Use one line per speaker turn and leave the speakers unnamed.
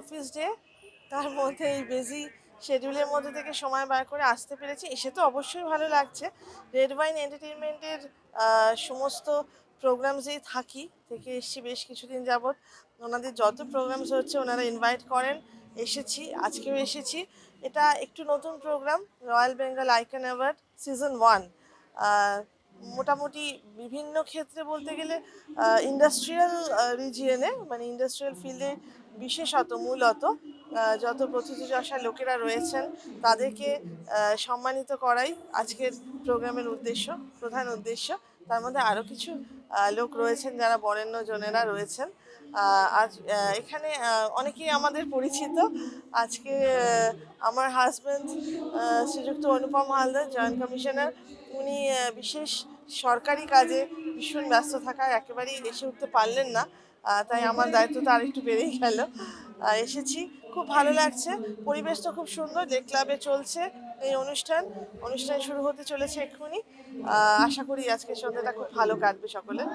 Office day তার মধ্যে এই বেজি শেডিউলের মধ্যে থেকে সময় বার করে আসতে পেরেছি। এসে তো অবশ্যই ভালো লাগছে। রেড ওয়াইন এন্টারটেনমেন্টের সমস্ত প্রোগ্রামসেই থাকি, থেকে এসেছি বেশ কিছুদিন যাবৎ। ওনাদের যত প্রোগ্রামস হচ্ছে, ওনারা ইনভাইট করেন। এসেছি, আজকেও এসেছি। এটা একটু নতুন program royal Bengal icon award season one মোটামুটি বিভিন্ন ক্ষেত্রে বলতে গেলে ইন্ডাস্ট্রিয়াল রিজিয়নে মানে ইন্ডাস্ট্রিয়াল ফিল্ডে বিশেষত মূলত যত প্রথিতযশা লোকেরা রয়েছেন, তাদেরকে সম্মানিত করাই আজকের প্রোগ্রামের উদ্দেশ্য, প্রধান উদ্দেশ্য। তার মধ্যে আরও কিছু লোক রয়েছেন যারা বরেণ্য জনেরা রয়েছেন। আজ এখানে অনেকেই আমাদের পরিচিত। আজকে আমার হাজব্যান্ড শ্রীযুক্ত অনুপম হালদার জয়েন্ট কমিশনার উনি বিশেষ সরকারি কাজে ভীষণ ব্যস্ত থাকায় একেবারেই এসে উঠতে পারলেন না। তাই আমার দায়িত্ব তো আরেকটু বেড়েই গেল। এসেছি। খুব ভালো লাগছে। পরিবেশ তো খুব সুন্দর। যে ক্লাবে চলছে এই অনুষ্ঠান অনুষ্ঠান শুরু হতে চলেছে এক্ষুনি। আশা করি আজকের সন্ধ্যাটা খুব ভালো কাটবে সকলের।